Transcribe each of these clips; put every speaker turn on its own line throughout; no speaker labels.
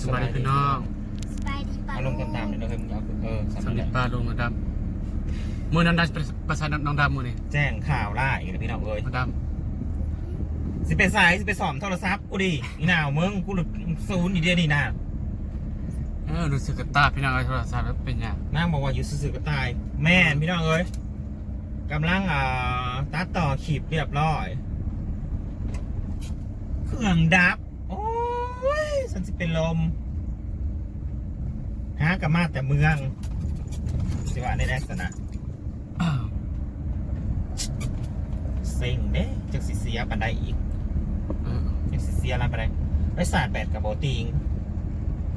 สวัสดีพี่น้อง
สบายดีปะ
เอาลงตามๆเลยนะเฮ้ยมึงเอาเออ
ส
สำ
วัส
เร็
ดี
จ
ป้าลุงมาดำมือน้ำดำประสานน้องดำมือนี่
แจ้งข่าวล่าอีกแล้วพี่น้องเอ้ย
มาด
สิไปสายสิไปสอมโทรศัพท์กูดิอีน่าวมึงกูหลุดศูนย์อีเดียวนี่นะำ
เออรู้สึกกับตาพี่น้องไอ้โทรศัพท์แล้วเป็นยัง
นางบอกว่าอยู่ซื่อๆก็ตาย แม่นพี่น้องเอ้ยกำลังอ่าตัดต่อขีบเรียบร้อย เครื่องดับโอ้ย ฉันสิเป็นลมหากลับมาแต่เมืองสิว่าในลักษณะ
อ้าว
เซ็งเด้จักสิเสียปันไดอีก
เออ
จักสิเสียอะไรปันไดไปสาดแบดกับบอติง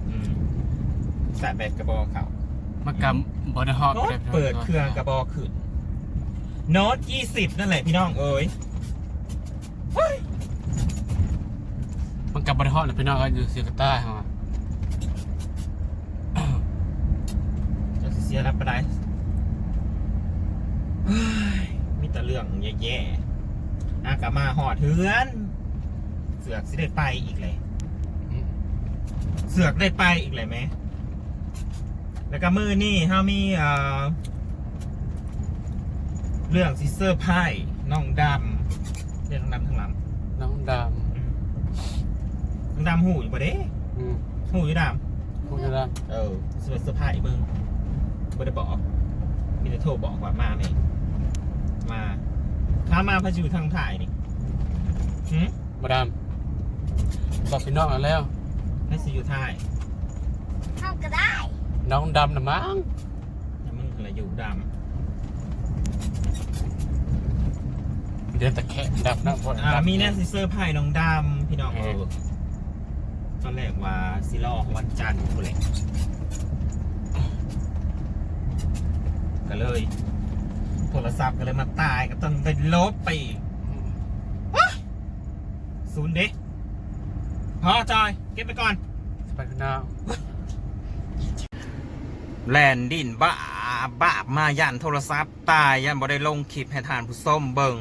อืมสาดแบดกับบอเขา
มากำบอลฮอป
โน้ตเปิดเครื่องกับบอขึ้นโน้ตยี่สิบนั่นแหละพี่น้องเอ้ยเฮ้ย
มันกั บบอลฮอปนะพี่น้องก็อยู่สึกกับตาฮะ
จักสิเสียอะไรปันไดเฮ้ยมีแต่เรื่องแย่ๆอากามาหอดเทือน เสือกสิได้ไปอีกเลย เสือกได้ไปอีกเลยไหม แล้วก็มือนี่เฮามีเอ่อเรื่องซิเซอร์ไพ่น้องดำเรียกน้องดำทั้งล
น้องดำ
น้อง ดำหูอยู่ปะเด้ำ
อืม
หูอยู่ด
พูดได้ำ
เออเสือเซอร์ไพ่เบิ้งบ่ได้บอกมีแต่โทรบอกว่ามาไหมมาถ้ามาพายุทางถ่ายนี่หืม
มาดำบอกพี่น้องแล้ว
ให้สิอยู่ถ่าย
เข้าก็ได้
น้องดำนะมั้ง
แต่มึงอะไรอยู่ด
เดินตะแคงดำนะบอลำ
อ่ามีแน่ซิเซอร์ไพ่น้องดำพี่น้องเออต อนแรกว่าซิลอวันจันทร์กูเลยก็เลย โทรศัพท์ก็เลยมาตายก็ต้องไปลบไปอีกศูนย์เด็พอจอยเก็บไปก่อน
ไปพี่น้อง
แลนดินบ้าบ้ามายันโทรศัพท์ ตายยันบ่ได้ลงคลิปให้ทานผู้ส้มเบิง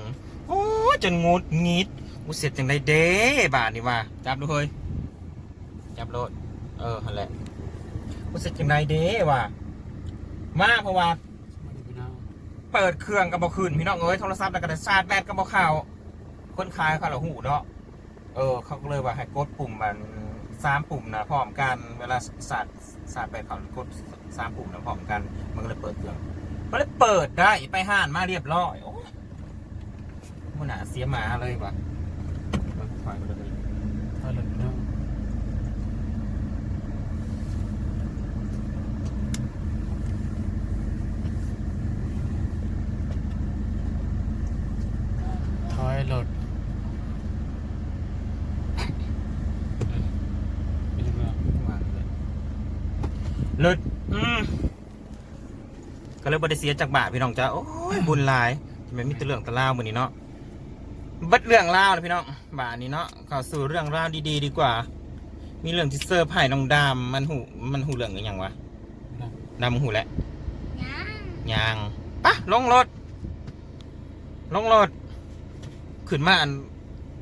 โอ้ยจนงุดงิดกูเสร็จจังได้เด้บาทนี่ว่า จับดูเฮ้ย จับโลดเออฮันแหละกูเสร็จจังได้เด้ว่ะมาเพราะว่าเปิดเครื่องกับบอคืนพี่น้องเอ้ยโทรศัพท์แล้วก็ได้ชาร์จแบตกับบอข่าวคนขายเขาละหูเนาะเออ เขาก็เลยว่าให้กดปุ่มมันสามปุ่มนะพร้อมกันเวลาสาดสาดแบตเขากดสามปุ่มนะพร้อมกัน มันก็เลยเปิดเครื่องมันเลยเปิดได้ไปห่านมาเรียบร้อยโอ้ยมันหนาเสียหมาเลยว่ะมันถอยไปเลย
ไปเลยพี่น้องถอยรถเป็นยังไง
มาเลย เลิศอืมก็เลยบริเสียจากบาทพี่น้องจ้าโอ้ยบุญหลายทำไมมีแต่เรื่องแตะล่าวมือนี้เนาะเบัดเรื่องราวนะพี่น้องบาทนี้เนาะเข้าสู่เรื่องราวดีๆ ดีกว่า มีเรื่องที่เซอร์ไผ่น้องดำมันหูมันหูเรื่องกันยังวะดำหูแหละ
ยัง
ยางปะลงรถลงรถขึ้นมาอัน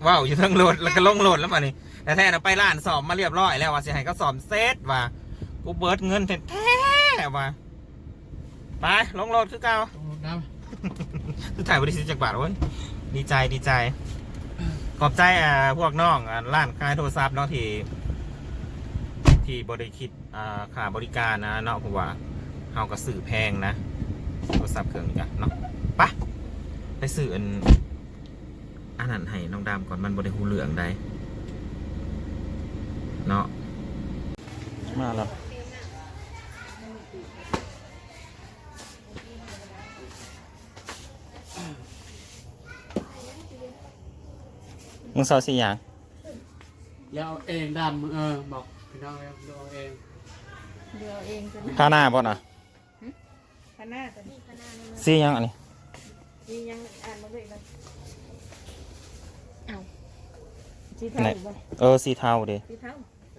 ว้าวอยู่เทั้งรถแล้วก็ลงรถแล้วมานี่แต่แท้ๆนะไปร้านสอบมาเรียบร้อยแล้วว่าสิให้เขาสอบเซตว่า กูเบิร์ดเงินแท้ๆว่าไปลงรถคือเก่า
ต้องรถน้
คือถ่ายบริษัทจากบาทเว้ยดีใจดีใจ ขอบใจอ่าพวกน้องอ่าร้านขายโทรศัพท์เนาะที่ที่บริคิดอ่าค่าบริการนะเนาะเพราะว่าเฮาก็สื่อแพงนะ โทรศัพท์เครื่องนี้กันเนาะไปะไปสื่ออันอันนั้นให้น้องดำก่อนมันบริหูเหลืองได้เนาะมาแล้ว มึงเศร้าสิอย่างำ
อย่าเอาเองดำเออบอกพี่น้องเอาเอาเอง
เดี๋ยวเองจะ
ข้าหน้าบ่นะ
ขนาดนี้ขนาดนี้
สิยังอันนี้
นี่ยังอ่านมาเลยกันเอาสีเทาบ่
เออสีเทาเด้
สีเทา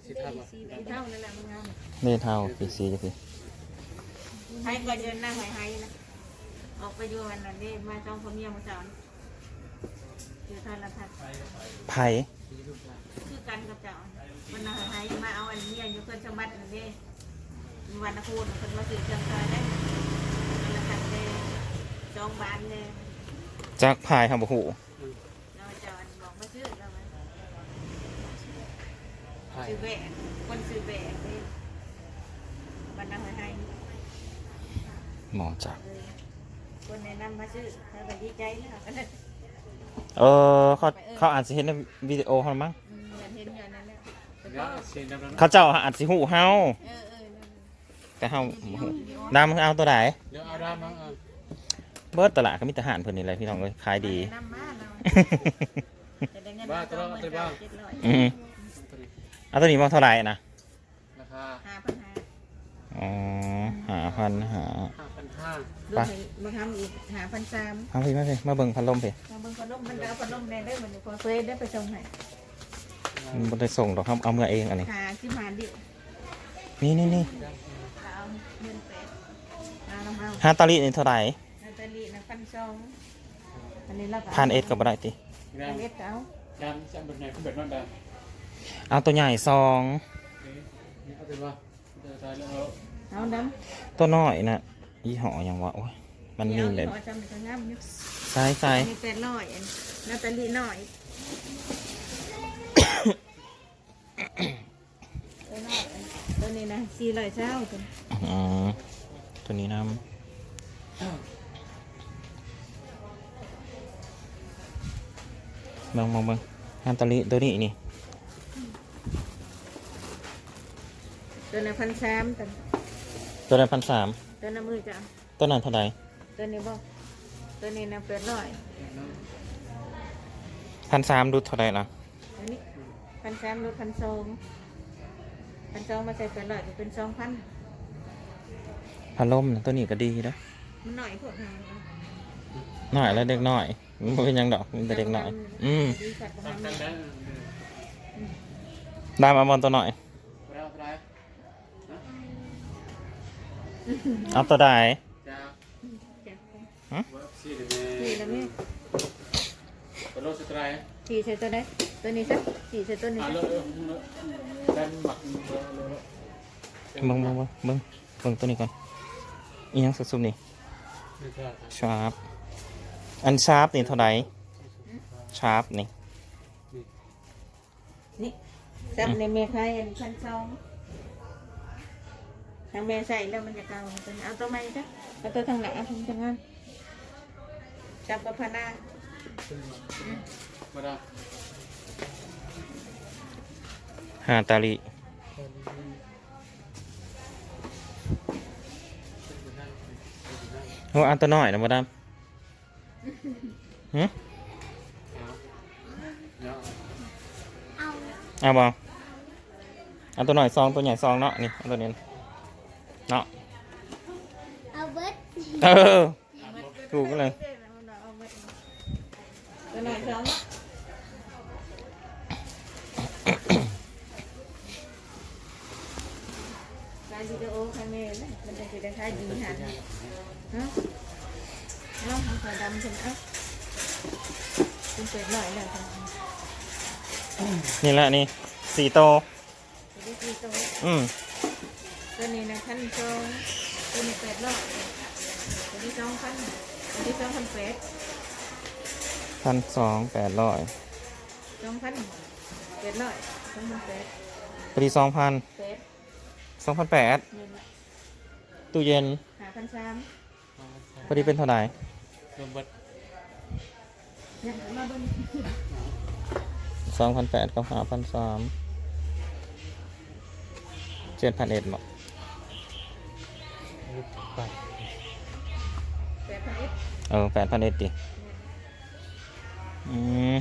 สิทำอะ
สีเทานั่นแหละมันงาม
นี่เทาสีสีจะสิ
ให้ก็เดินหน้าหายหายนะออกไปดูวันนั้นนี่มาจ้องพ่อเมียมาสอน อยู่ทานละทัด
ไผ่
คือกันกับเจ้ามันหายหายมาเอาอันเมียอยู่เคยสมบัตินั่นเด้วันนคูนคนมาซื้อเครื่องซอยได้อันละพันเด้จองบ้านเด้
จักพายทำบ่หู
เราจะบอกมาซื้อเราไหม
ไผ่
ซื้อแบกคนซื้อแบกเด้วันนั้นให้
หมอจัก
เออคนแนะนำมาซื้อเขาก็ดีใจแล้วก็ เลย
เออเขาเขาอาจจะเห็นในวิดีโอเขามั้ง
อืมอยากเห็นอย่างนั้นแหละแต่
เดี๋ย
ก็
วสีดำๆ
เขาเจ้าอาจสิหูเฮา
เออเออนั่น
แต่เฮาบ่ฮู้ดำเอาตัวไหน
เดี๋ยวเอาดำมาเออ
เบิดตลาดก็มีทหารเพิ่นนี่แหละพี่น้องเอ้ยขายดี
แนะนำมาเนาะจะได้เงิน
บ้า
มา
ตัว
สอ
ละ
งหมื่น
ตัว
เก้า
บ้า
เจ็ดร้อย
อืม
ตัวนี้
เอาตัวนี้มาเท่าไหร่นะ
ราคา
ห้าพันห้า
อ๋อหาพันหา
ห้า พันห้า
ดูให้มาทำอีกหาพันสาม
เอาพี่มาพี่มาเบิ่งพัดลมพี่
มาเบิ่งพัดลมมันก็เอาพัดลมแดงได้เหมือนพอเคยได้ไปส่งให้
มันบ่ได้ส่งดอกครับเอาเมื่อเองอันนี้
หาที่มาดิ
นี่นี่นี่
เอาเงินแปดเอาน้ำเอา
ฮาตาลีนี่เท่าไหร่
นาตาลีนะพันสองอันนี้เราก็
พันเอ็ดก็บ่ได้ติ
ด
พันเอ็ดก็เอาำ
ดำจะเป็นไงก็เป็นว่าดำ
เอาตัวใหญ่ซอง
นี่เอาเป็นว่าเดี๋ยวตายแล้ว
เอาด
ตัวน้อยน่ะ ยี่ห้อหยังวะโอ้ยำมันมีเลย
ขอจำเป็นงามอยู่
ใส่ใส่
อันนี้แปดร้อยอันนาตาลีน้อยตัวน้อยอันตัวนี้นะสี่ร้อยเช้าตัว
อ๋อตัวนี้น้ำเบิ่งเบิ่งเบิ่งฮาตาลีตัวนี้นี่
ตัวนี้พันสามตัว
ตัวนั้นพันสาม
ตัวน้ำมือจะเอา
ตัวนั้นเท่าไหร่
ตัวนี้บ่ตัวนี้นะแปดร้อย
พันสามดูเท่าไหร่นะ
อันนี้พันสามลดพันสองพันสองมาใส่แปดร้อยจะเป็นสองพัน
พัดลมน่ะตัวนี้ก็ดีนะ
มันหน่อยพวกหาง
หน่อยแล้วเด็กหน่อยมันบ่เป็นหยังดอกมันแต่เด็กหน่อย อืม
ดีสัตว์ประมา
ตา
ณ
มกัน
นี้
แล้ว
ดามเอาบอลตัวหน่อย เอาตัวใด
จ้า
จ้ะ
เวิร์กซีเด
สี่แล้วแม่
ตัวโลสไตร
สี่ใส่ตัวไหนตัวนี้สักสี่ใส่ตัวนี้สัก
เลอะแดนหมักเลอะเลอะ
เบิ่งเบิ่งเบิ่งเบิ่งเบิ่งตัวนี้ก่อนอีหยังสุดๆนี่
นี่
ชาร์ปอันชาร์ปนี่เท่าไหร่ชาร์ปนี่
นี่ซับในแม่ใครอันพันสอง ทางแม่ใส่แล้วมันจะเก่าตัวนี้เอาตัวใหม่จ้ะเอาตัวทางไหนเอาทางทางนั้นจับกับพนา
มาดา
ฮาตาลีโอ้อันตัวน้อยนะมาดามหึ
เนาะ
เอาบอเอาตัวหน่อยซองตัวใหญ่ซองเนาะนี่เอาตัวนี้ เนาะ
เอาเบิด
เออถูกกันเลย
ตัวไหนสองการวิดีโอคาเมล่มันจะคือได้ค่าดีหันฮะน้องทำขาวดำใช่ไหมเอ้าคุณเปิดหน่อยเลยค่ะ
นี่แหละนี่สี่โต
จะได้กี่ตัว
อืม
ตัวนี้นะพันสองตัวนี้แปดร้อยตัวนี้สองพันตัวนี้สองพันแปด
พันสองแปดร้อย
สองพันแปดร้อยสองพันแปด
พอดีสองพัน
แปด
สองพันแปด
เงินละ
ตู้เย็น
หาพันสาม
พอดีเป็นเท่าไหร่
รวมเบิด
เนี่ยมาเบน
สองพันแปดกับห้าพันสามเจ็ดพันเอ็ดหรอก
ไป
แปดพัน เอ็ด
เออแปดพันเอ็ดดิ อืม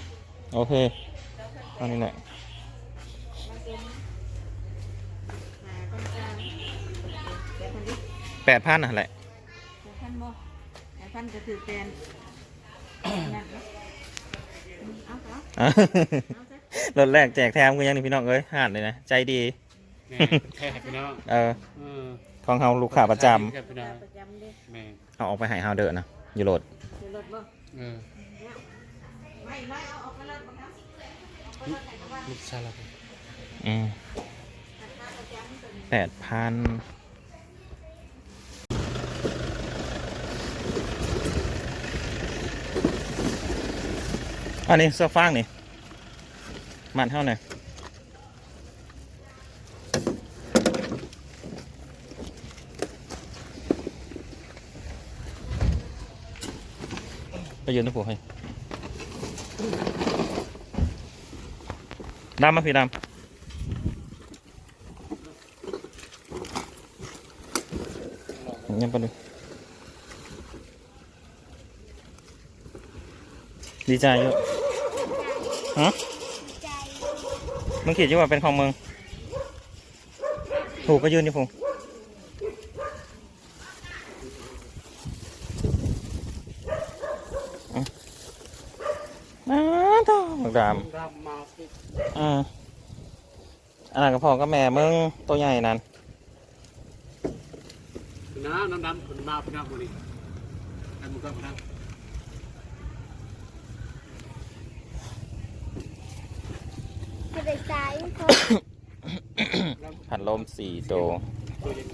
โอเคเอันนี้แหละ
มาเป็นหาพันสามแปดพันเอ็ด
แปดพันน่ะแหละ
แปดพันบ่แปดพันก็คือแปดนั่นเนาะเอาเอา
อะ
เอาซะ
รถแรกแจกแถมกันยังนี่พี่น้องเอ้ยหาดเลยนะ ใจดี
แม่แค่พี่น้อง
เออ
เออ
ของเฮาลูกค้าประจ
แค่พี่น้อง
ประจำเด้
แม่ำ
เอาออกไปให้เฮาเด้อนะอยู่โหลด
คือรถบ่
เออ
เนี่ยไม่ไม่เอาออกไปรถบ่ครับออกไปรถไหนก็ว่า
ลูกชายเรา
อืม
หันหน้าประจำตัว
แปดพันอันนี้เสื้อฟางนี่มันเท่าไหร่ ไปยืนนะผัวให้ดำมาพี่ดำยังไปดูดีใจเยอะฮะมึงคิดยู่ว่าเป็นของมึงถูกก็ยืนนี่พงอืมอ้าวต่อบักดาม
ดำมาสิ
อืม อันนั้นก็พอก็แม่มึงตัวใหญ่นั่น
น้ำน้ำดำคนมาพี่น้องคนนี้ไอ้มึงก็พี่น้อง
จะได้ใจเขา
ผัดลมสี่ตัว
ตัวเย็น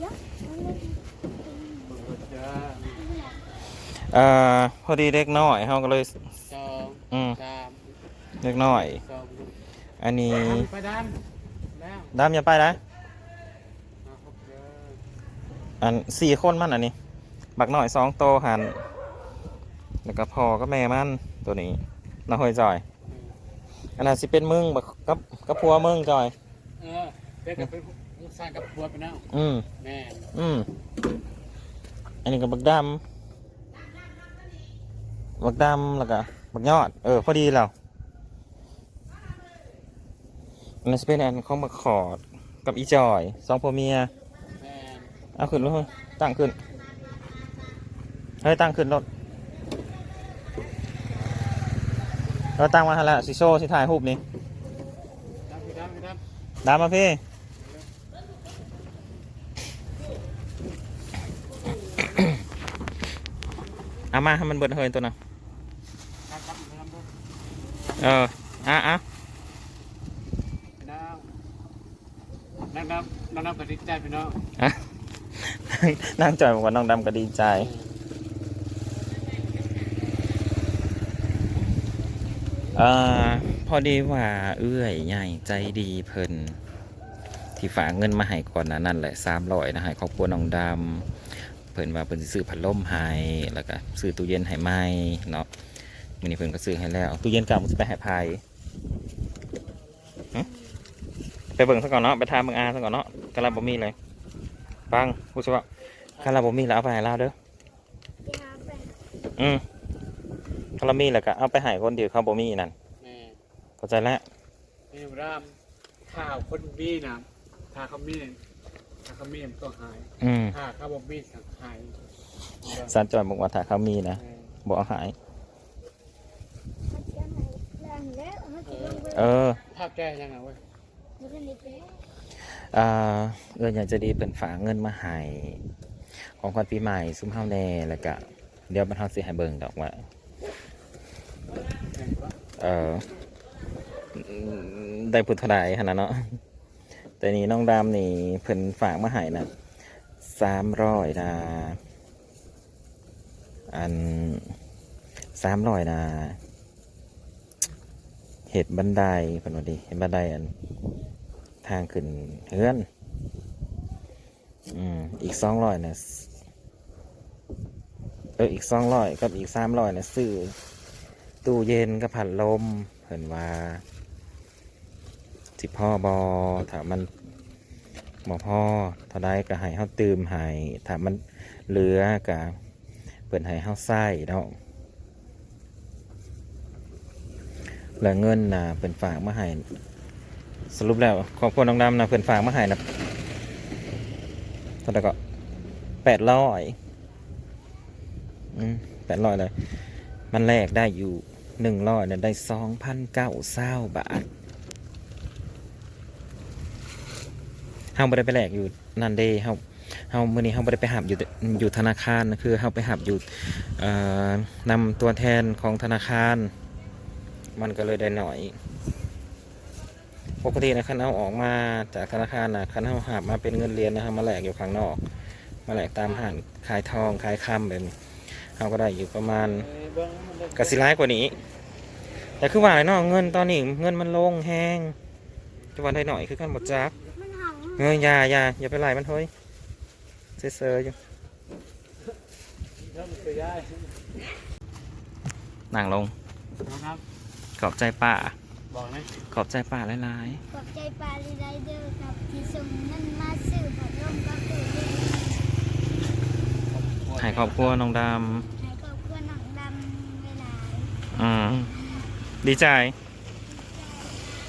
เยอะมันเลย
จ้า
เอ่อพอดีเล็กน้อยเขาก็เลย
สอง
อืม
สาม
เล็กน้อย
สอง
อันนี้
ไปดำแล้ว
ดำอย่าไปนะ
มาครบเด้อ
อันสี่คนมันอันนี้ บักน้อยสองโตวหันแล้วก็พอก็แม่มันตัวนี้น้าหอยจอย อันนั้นสิเป็นมึงบักกับกับพัวมึงจอย
เออเด็กกับเป็นลูกชายกับบัวไปแล้ว
อืม
แม่
อืม อันนี้ก็บักดำบักดำแล้วก็บักยอด เออ พอดีแล้วอันนั้นจะเป็นอันของบักขอด กับอีจอยสองผัวเมีย
แม่
เอาขึ้นรถเฮ้ยตั้งขึ้น เฮ้ย ตั้งขึ้นรถเราตั้งมาให้แล้วสิโซ่สิถ่ายรูปนี่
ดำพี่ดำพี่ดำ
ดามมาพี่ เอามาให้มันเบิดเฮยตัวน่ะ
ครับครับพี่ดำด้วย
เอออะอะ
พี่น้องนั่งน้ำนั่งน้ำกับดิใจพี่น้อง
อะนั่งจอยบอกว่าน้องดำก็ดีใจเอ่อพอดีว่า เอื้อยใหญ่ใจดีเพิ่นที่ฝากเงินมาให้ก่อนหนะนั่นแหละสามร้อยนะให้ครอบครัวน้องดำ เพิ่นว่าเพิ่นสิซื้อพัดลมให้แล้วก็ซื้อตู้เย็นให้ใหม่เนาะมื้อนี้เพิ่นก็ซื้อให้แล้วตู้เย็นเก่ามันสิไปให้ไผหึไปเบิ่งซะก่อนเนาะไปถามเบิ่งอาซะก่อนเนาะกะลาบ่มีเลยฟังผู้ชมว่ากะลาบ่มีแล้วเอาไปให้ลาวเด้อ
จะหาไป
อืมกะลามีแล้วก็เอาไปให้คนเดียวเขาบ่มีนั่น
แม่
เข้าใจแล้ว
นี่รามข้าวคนบี้นะถ้าเขามี ถ้าเขามีมันก็หาย
อืม
ถ้าเขาบอกบี้สังหาย
สันจอยบอกว่าถ้าเขามีนะ
แม่
บอกเอาหาย
มันจะไหนแรงแล้วมันจะลงไป
เออ
ภาพแก้ยังไงเว้ย
มันจะหนีไป
อ่าเอออยากจะดีเป็นฝากเงินมาให้ของขวัญปีใหม่ซุ้มเฮาแน่แล้วก็เดี๋ยวบรรเทาสิให้เบิ่งดอกว่า
แม่นปะ
เอออืมได้พุทธไดขนาดเนาะ แต่นี่น้องดำนี่เพิ่นฝากมาให้นะสามร้อยนะอันสามร้อยนะเห็ดบันไดเพิ่นว่าดิเห็ดบันไดอันทางขึ้นเฮือนอืมอีกสองร้อยนะเอออีกสองร้อยกับอีกสามร้อยนะซื้อตู้เย็นกับผัดลมเห็นว่า สิพ่อบอถ้ามันหมอพ่อถ้าได้ก็ให้เฮาตื่มให้ถ้ามันเหลือก็เปิดให้เฮาใส่เนาะแล้วเงินนะเป็นฝากมาให้สรุปแล้วขอบคุณน้องดำนะเพื่อนฝากมาให้นะเท่าไหร่ก็แปดร้อยอืมแปดร้อยเลย มันแลกได้อยู่หนึ่งร้อยเนี่ยได้สองพันเก้าเศร้าบาท เฮาไม่ได้ไปแลกอยู่นั่นเด้เฮาเฮามื้อนี้เฮาบ่ได้ไปหับอยู่อยู่ธนาคารคือเฮาไปหับอยู่เอ่อนำตัวแทนของธนาคาร มันก็เลยได้หน่อยปกตินะคันเอาออกมาจากธนาคารนะคันเอาหับมาเป็นเงินเหรียญนะฮะมาแลกอยู่ข้างนอก มาแลกตามห้างขายทองขายคำแบบนี้เราก็ได้อยู่ประมาณกสิร้ายกว่านี้ แต่คือว่าไรเนาะเงินตอนนี้เงินมันลงแห้งจะวันได้หน่อยคือกันหมดจัก เงยอยาอยาอย่าไปไล่มันเฮ้ยเซ่อๆอยู่
เริ่มเคยได้
นั่งลง
น้องครับ
ขอบใจป้า
บอกนะ
ขอบใจป้าหลาย
ขอบใจปลาลีไรเดอร์ครับ ที่ส่งเงินมาซื้อผัดลมกับเพื่อน
ๆให้ครอบครัวน้องด
ให้ครอบครัวหนังดำเวลาำ
อืมดีใจ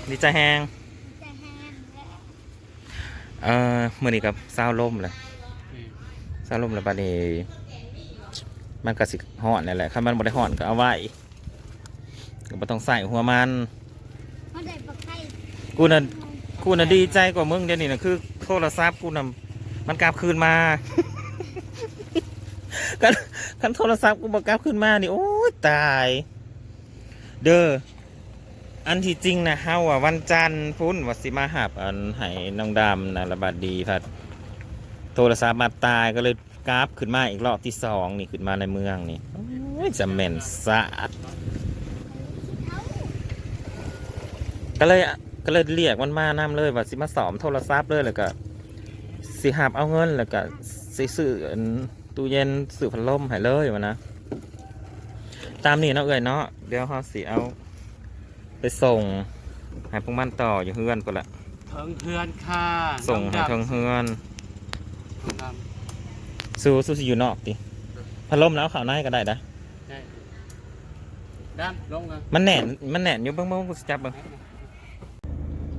ดีใจแฮง
จะแห้งและ
เอ่อมื่อนี้กับซาวล่มเลย
นี่
ซาวล่มแล้วบัดนี้มันก็สิห่อนนี่แหละคันมันบ่ได้ห่อนก็เอาไว้ก็บ่ต้องใส่หัวมัน
เขาได้ปักไข่
กูน่ะกูน่ะดีใจกว่ามึงเดี๋ยวนี้นะคือโทรศัพท์กูน่ะมันกลับคืนมากันคันโทรศัพท์กูบอกกลับคืนมานี่โอ้ยตาย เด้อ อันที่จริงนะเฮาอะวันจันทร์พุ่นวัสิมาหับอันให้น้องดำนะระบาดดีพัดโทรศัพท์มาตายก็เลยกราฟขึ้นมาอีกรอบที่สองนี่ขึ้นมาในเมืองนี่จะเหม็นสะอาดก็เลยก็เลยเรียกมันมานำเลยว่าสิมาสอมโทรศัพท์เลยแล้วก็สิหับเอาเงินแล้วก็สิซื้อตู้เย็นซื้อพัดลมให้เลยวะนะตามนี่เนาะเอ้ยเนาะเดี๋ยวเขาสิเอา ไปส่งให้พวกมันต่ออยู่เฮือนก็ละ
เทิงเพื่อนค่ะ
ส่งให้
น้อ
ทางเฮือน
น้องด
สู้สู้สิอยู่นอกดิพัดลมแล้วข่าวหน้าก็ได้นะำ
ได้ด้านลงกัน
มันแหน่นมันแหน่นอยู่เบ้างเบ้างกูสิจับเบ้าง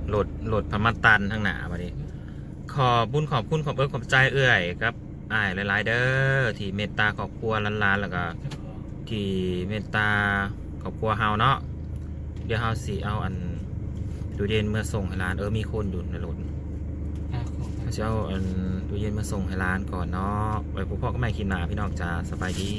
โหลดโหลดพมันตันทางหนามาดิขอบุญขอบคุณขอบเอิญขอบใจเอื่อยครับอ้ายหลายๆเด้อที่เมตตาครอบครัวล้านๆแล้วก็ที่เมตตาครอบครัวเฮาเนาะ เดี๋ยวเฮาสิเอาอันตู้เย็นเมื่อส่งให้ร้านเออมีคนอยู่ในรถ
อะขอบคุณ
เฮาสิเอาอันตู้เย็นมาส่งให้ร้านก่อนเนาะไว้พวกพ่อก็ไม่คิดหนาพี่น้องจ้าสบายดี